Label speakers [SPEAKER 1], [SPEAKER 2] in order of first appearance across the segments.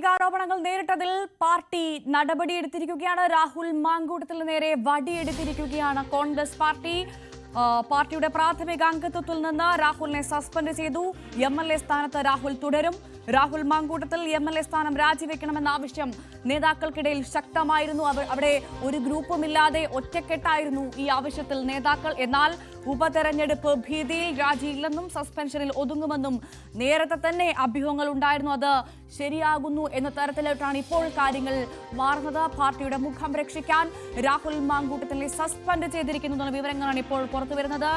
[SPEAKER 1] ലൈംഗികാരോപണങ്ങൾ നേരിട്ടതിൽ party നടപടിയെടുത്തിരിക്കുകയാണ്. Rahul മാങ്കൂട്ടത്തിന് നേരെ വടിയെടുത്തിരിക്കുകയാണ് Congress party. പാർട്ടിയുടെ പ്രാഥമിക അംഗത്വത്തിൽ നിന്ന് രാഹുലിനെ സസ്പെൻഡ് ചെയ്തു. എം എൽ എ സ്ഥാനത്ത് രാഹുൽ തുടരും. Rahul Mamkootathil M L A സ്ഥാനം രാജിവെക്കണമെന്ന ആവശ്യം നേതാക്കൾക്കിടയിൽ ശക്തമായിരുന്നു. അവ- അവിടെ ഒരു ഗ്രൂപ്പുമില്ലാതെ ഒറ്റക്കെട്ടായിരുന്നു ഈ ആവശ്യത്തിൽ നേതാക്കൾ. എന്നാൽ ഉപതെരഞ്ഞെടുപ്പ് ഭീതിയിൽ രാജിയില്ലെന്നും സസ്പെൻഷനിൽ ഒതുങ്ങുമെന്നും നേരത്തെ തന്നെ അഭ്യൂഹങ്ങൾ ഉണ്ടായിരുന്നു. അത് ശരിയാകുന്നു എന്ന തരത്തിലോട്ടാണ് ഇപ്പോൾ കാര്യങ്ങൾ മാറുന്നത്. പാർട്ടിയുടെ മുഖം രക്ഷിക്കാൻ രാഹുൽ മാങ്കൂട്ടത്തിനെ സസ്പെൻഡ് ചെയ്തിരിക്കുന്നു എന്നുള്ള വിവരങ്ങളാണ് ഇപ്പോൾ പുറത്തുവരുന്നത്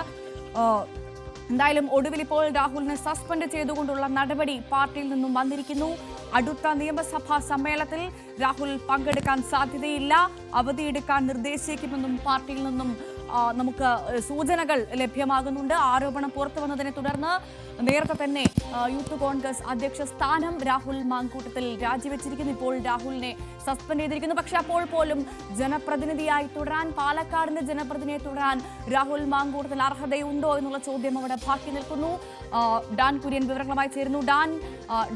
[SPEAKER 1] എന്തായാലും ഒടുവിൽ ഇപ്പോൾ രാഹുലിനെ സസ്പെൻഡ് ചെയ്തുകൊണ്ടുള്ള നടപടി പാർട്ടിയിൽ നിന്നും വന്നിരിക്കുന്നു. അടുത്ത നിയമസഭാ സമ്മേളനത്തിൽ രാഹുൽ പങ്കെടുക്കാൻ സാധ്യതയില്ല. അവധിയെടുക്കാൻ നിർദ്ദേശിക്കുമെന്നും പാർട്ടിയിൽ നിന്നും നമുക്ക് സൂചനകൾ ലഭ്യമാകുന്നുണ്ട്. ആരോപണം പുറത്തു വന്നതിനെ തുടർന്ന് നേരത്തെ തന്നെ യൂത്ത് കോൺഗ്രസ് അധ്യക്ഷ സ്ഥാനം രാഹുൽ മാങ്കൂട്ടത്തിൽ രാജിവെച്ചിരിക്കുന്നു. ഇപ്പോൾ രാഹുലിനെ സസ്പെൻഡ് ചെയ്തിരിക്കുന്നു. പക്ഷെ അപ്പോൾ പോലും ജനപ്രതിനിധിയായി തുടരാൻ പാലക്കാടിന്റെ ജനപ്രതിനിധിയെ തുടരാൻ രാഹുൽ മാങ്കൂട്ടത്തിൽ അർഹതയുണ്ടോ എന്നുള്ള ചോദ്യം അവിടെ ബാക്കി നിൽക്കുന്നു. ഡാൻ കുര്യൻ വിവരങ്ങളുമായി ചേരുന്നു. ഡാൻ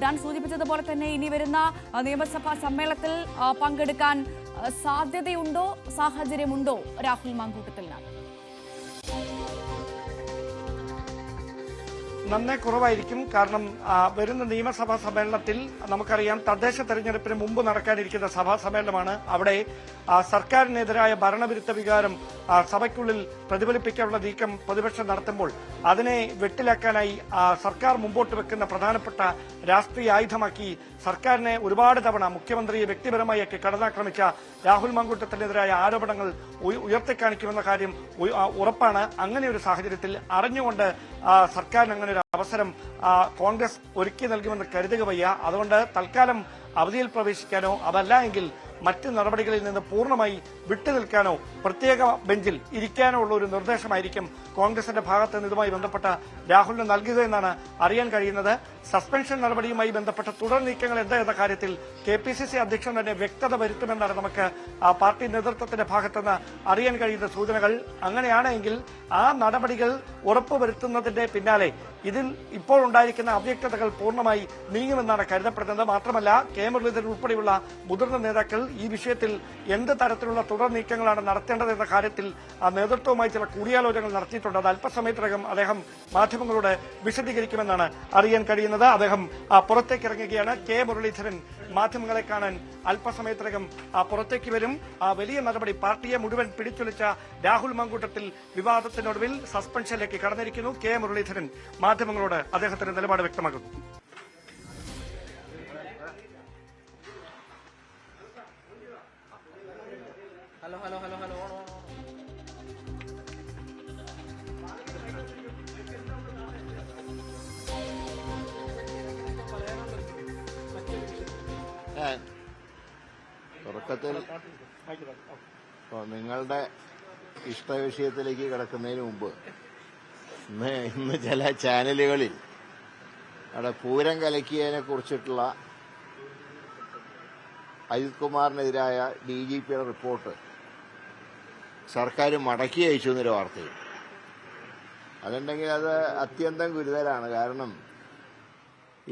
[SPEAKER 1] ഡാൻ സൂചിപ്പിച്ചതുപോലെ തന്നെ ഇനി വരുന്ന നിയമസഭാ സമ്മേളനത്തിൽ പങ്കെടുക്കാൻ സാധ്യതയുണ്ടോ സാഹചര്യമുണ്ടോ രാഹുൽ മാങ്കൂട്ടത്തിന്
[SPEAKER 2] നന്നേ കുറവായിരിക്കും. കാരണം വരുന്ന നിയമസഭാ സമ്മേളനത്തിൽ നമുക്കറിയാം തദ്ദേശ തെരഞ്ഞെടുപ്പിന് മുമ്പ് നടക്കാനിരിക്കുന്ന സഭാ സമ്മേളനമാണ്. അവിടെ സർക്കാരിനെതിരായ ഭരണവിരുദ്ധ വികാരം സഭയ്ക്കുള്ളിൽ പ്രതിഫലിപ്പിക്കാനുള്ള നീക്കം പ്രതിപക്ഷം നടത്തുമ്പോൾ അതിനെ വെട്ടിലാക്കാനായി സർക്കാർ മുമ്പോട്ട് വെക്കുന്ന പ്രധാനപ്പെട്ട രാഷ്ട്രീയ ആയുധമാക്കി സർക്കാരിനെ ഒരുപാട് തവണ മുഖ്യമന്ത്രിയെ വ്യക്തിപരമായൊക്കെ കടന്നാക്രമിച്ച രാഹുൽ മങ്കൂട്ടത്തിനെതിരായ ആരോപണങ്ങൾ ഉയ- ഉയർത്തിക്കാണിക്കുമെന്ന കാര്യം ഉറപ്പാണ്. അങ്ങനെ ഒരു സാഹചര്യത്തിൽ അറിഞ്ഞുകൊണ്ട് സർക്കാരിന് അങ്ങനെ അവസരം കോൺഗ്രസ് ഒരുക്കി നൽകുമെന്ന് കരുതുക വയ്യ. അതുകൊണ്ട് തൽക്കാലം അവധിയിൽ പ്രവേശിക്കാനോ അതല്ല എങ്കിൽ മറ്റ് നടപടികളിൽ നിന്ന് പൂർണമായി വിട്ടുനിൽക്കാനോ പ്രത്യേക ബെഞ്ചിൽ ഇരിക്കാനോ ഉള്ള ഒരു നിർദ്ദേശമായിരിക്കും കോൺഗ്രസിന്റെ ഭാഗത്ത് നിന്ന് ഇതുമായി ബന്ധപ്പെട്ട രാഹുലിന് നൽകുക എന്നാണ് അറിയാൻ കഴിയുന്നത്. സസ്പെൻഷൻ നടപടിയുമായി ബന്ധപ്പെട്ട തുടർ നീക്കങ്ങൾ എന്താ എന്ന കാര്യത്തിൽ കെ പി സി സി അധ്യക്ഷൻ തന്നെ വ്യക്തത വരുത്തുമെന്നാണ് നമുക്ക് പാർട്ടി നേതൃത്വത്തിന്റെ ഭാഗത്തുനിന്ന് അറിയാൻ കഴിയുന്ന സൂചനകൾ. അങ്ങനെയാണെങ്കിൽ ആ നടപടികൾ ഉറപ്പുവരുത്തുന്നതിന്റെ പിന്നാലെ ഇതിൽ ഇപ്പോൾ ഉണ്ടായിരിക്കുന്ന അവ്യക്തതകൾ പൂർണമായി നീങ്ങുമെന്നാണ് കരുതപ്പെടുന്നത്. മാത്രമല്ല കെ മുരളീധരൻ ഉൾപ്പെടെയുള്ള മുതിർന്ന നേതാക്കൾ ഈ വിഷയത്തിൽ എന്ത് തരത്തിലുള്ള തുടർ നീക്കങ്ങളാണ് നടത്തേണ്ടതെന്ന കാര്യത്തിൽ ആ നേതൃത്വവുമായി ചില കൂടിയാലോചനകൾ നടത്തിയിട്ടുണ്ട്. അത് അല്പസമയത്തിനകം അദ്ദേഹം മാധ്യമങ്ങളോട് വിശദീകരിക്കുമെന്നാണ് അറിയാൻ കഴിയുന്നത്. അദ്ദേഹം ആ, പുറത്തേക്ക് ഇറങ്ങുകയാണ് കെ മുരളീധരൻ മാധ്യമങ്ങളെ കാണാൻ അല്പസമയത്തിനകം പുറത്തേക്ക് വരും. വലിയ നടപടി പാർട്ടിയെ മുഴുവൻ പിടിച്ചുലച്ച രാഹുൽ മങ്കൂട്ടത്തിൽ വിവാദത്തിനൊടുവിൽ സസ്പെൻഷനിലേക്ക് കടന്നിരിക്കുന്നു. കെ മുരളീധരൻ മാധ്യമങ്ങളോട് അദ്ദേഹത്തിന്റെ നിലപാട് വ്യക്തമാക്കുന്നു.
[SPEAKER 3] Hello hello hello.
[SPEAKER 4] ഞാൻ തുടക്കത്തിൽ നിങ്ങളുടെ ഇഷ്ടവിഷയത്തിലേക്ക് കിടക്കുന്നതിന് മുമ്പ് ഇന്ന് ഇന്ന് ചില ചാനലുകളിൽ അവിടെ പൂരം കലക്കിയതിനെ കുറിച്ചിട്ടുള്ള അജിത് കുമാറിനെതിരായ ഡി ജി പിയുടെ റിപ്പോർട്ട് സർക്കാർ മടക്കി അയച്ചു എന്നൊരു വാർത്തയും. അതുണ്ടെങ്കിൽ അത് അത്യന്തം ഗുരുതരാണ് കാരണം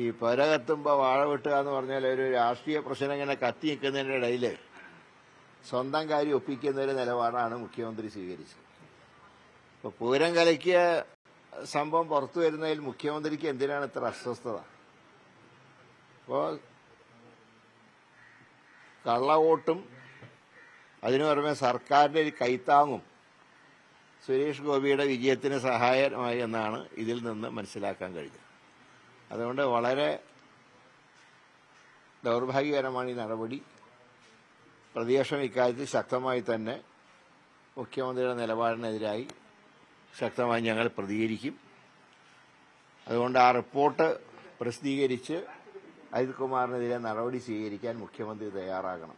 [SPEAKER 4] ഈ പുര കത്തുമ്പോൾ വാഴ വെട്ടുക എന്ന് പറഞ്ഞാൽ ഒരു രാഷ്ട്രീയ പ്രശ്നം ഇങ്ങനെ കത്തി നിൽക്കുന്നതിന്റെ ഇടയിൽ സ്വന്തം കാര്യം ഒപ്പിക്കുന്ന ഒരു നിലപാടാണ് മുഖ്യമന്ത്രി സ്വീകരിച്ചത്. ഇപ്പൊ പൂരം കലക്കിയ സംഭവം പുറത്തു വരുന്നതിൽ മുഖ്യമന്ത്രിക്ക് എന്തിനാണ് ഇത്ര അസ്വസ്ഥത? അപ്പോ കള്ളവോട്ടും അതിനു പുറമെ സർക്കാരിന്റെ ഒരു കൈത്താങ്ങും സുരേഷ് ഗോപിയുടെ വിജയത്തിന് സഹായമായി എന്നാണ് ഇതിൽ നിന്ന് മനസ്സിലാക്കാൻ കഴിഞ്ഞത് അതുകൊണ്ട് വളരെ ദൗർഭാഗ്യകരമാണ് ഈ നടപടി. പ്രതിപക്ഷം ഇക്കാര്യത്തിൽ ശക്തമായി തന്നെ മുഖ്യമന്ത്രിയുടെ നിലപാടിനെതിരായി ശക്തമായി ഞങ്ങൾ പ്രതികരിക്കും. അതുകൊണ്ട് ആ റിപ്പോർട്ട് പ്രസിദ്ധീകരിച്ച് അജിത് കുമാറിനെതിരെ നടപടി സ്വീകരിക്കാൻ മുഖ്യമന്ത്രി തയ്യാറാകണം.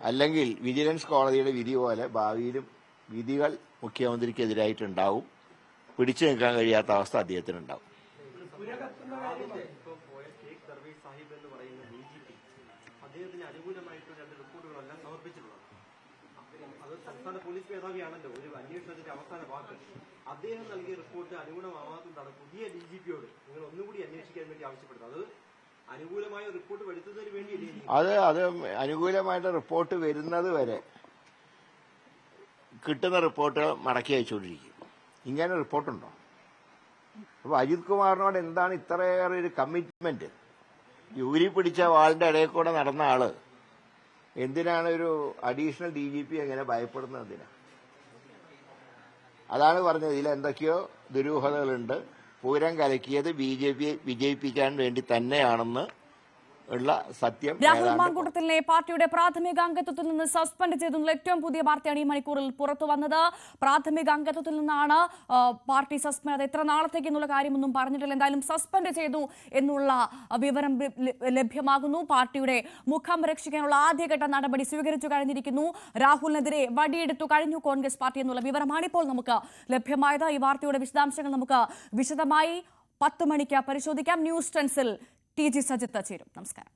[SPEAKER 4] അല്ലെങ്കിൽ വിജിലൻസ് കോടതിയുടെ വിധി പോലെ ഭാവിയിലും വിധികൾ മുഖ്യമന്ത്രിക്കെതിരായിട്ടുണ്ടാവും. പിടിച്ചു നിൽക്കാൻ കഴിയാത്ത അവസ്ഥ അദ്ദേഹത്തിനുണ്ടാവും.
[SPEAKER 3] ഇപ്പോൾ പോയ ഷേഖ് ദർവേഷ് സാഹിബ് എന്ന് പറയുന്ന ഡി ജി പി അദ്ദേഹത്തിന് അനുകൂലമായിട്ട് രണ്ട് റിപ്പോർട്ടുകളെല്ലാം സമർപ്പിച്ചിട്ടുള്ളത്. അത് സംസ്ഥാന പോലീസ് മേധാവിയാണല്ലോ ഒരു അന്വേഷണത്തിന്റെ അവസാന വാക്ക് അദ്ദേഹം നൽകിയ റിപ്പോർട്ട് അനുകൂലമാവാത്തതാണ് പുതിയ ഡി ജി പിയോട് നിങ്ങൾ ഒന്നുകൂടി അന്വേഷിക്കാൻ വേണ്ടി ആവശ്യപ്പെടുന്നത്. അത് അനുകൂലമായ റിപ്പോർട്ട് വരുത്തുന്നതിന് വേണ്ടി
[SPEAKER 4] അത് അത് അനുകൂലമായിട്ട് റിപ്പോർട്ട് വരുന്നത് വരെ കിട്ടുന്ന റിപ്പോർട്ടുകൾ മടക്കി അയച്ചുകൊണ്ടിരിക്കും. ഇങ്ങനെ റിപ്പോർട്ടുണ്ടോ? അപ്പൊ അജിത് കുമാറിനോട് എന്താണ് ഇത്രയേറെ ഒരു കമ്മിറ്റ്മെന്റ് യൂരി പിടിച്ച വാളിന്റെ ഇടയിൽ കൂടെ നടന്ന ആൾ. എന്തിനാണ് ഒരു അഡീഷണൽ ഡി ജി പി എങ്ങനെ ഭയപ്പെടുന്നത് എന്തിനാ? അതാണ് പറഞ്ഞത്. ഇതിൽ എന്തൊക്കെയോ ദുരൂഹതകളുണ്ട്. പൂരം കലക്കിയത് ബി ജെ പി വിജയിപ്പിക്കാൻ വേണ്ടി തന്നെയാണെന്ന് ഉള്ള സത്യം
[SPEAKER 1] രാഹുൽ മാങ്കൂട്ടത്തിലിനെ പാർട്ടിയുടെ പ്രാഥമിക അംഗത്വത്തിൽ നിന്ന് സസ്പെൻഡ് ചെയ്തെന്നുള്ള ഏറ്റവും പുതിയ വാർത്തയാണ് ഈ മണിക്കൂറിൽ പുറത്തു വന്നത്. പ്രാഥമിക അംഗത്വത്തിൽ നിന്നാണ് പാർട്ടി സസ്പെൻഡ് അത് എത്ര നാളത്തേക്ക് എന്നുള്ള കാര്യമൊന്നും പറഞ്ഞിട്ടില്ല. എന്തായാലും സസ്പെൻഡ് ചെയ്തു എന്നുള്ള വിവരം ലഭ്യ- ലഭ്യ- ലഭ്യമാകുന്നു. പാർട്ടിയുടെ മുഖം രക്ഷിക്കാനുള്ള ആദ്യഘട്ട നടപടി സ്വീകരിച്ചു കഴിഞ്ഞിരിക്കുന്നു. രാഹുലിനെതിരെ വടിയെടുത്തു കഴിഞ്ഞു കോൺഗ്രസ് പാർട്ടി എന്നുള്ള വിവരമാണ് ഇപ്പോൾ നമുക്ക് ലഭ്യമായത്. ഈ വാർത്തയുടെ വിശദാംശങ്ങൾ നമുക്ക് വിശദമായി പത്ത് മണിക്ക് പരിശോധിക്കാം. ന്യൂസ് ടെൻസിൽ ടി ജി സജിത്ത് ചേരും നമസ്കാരം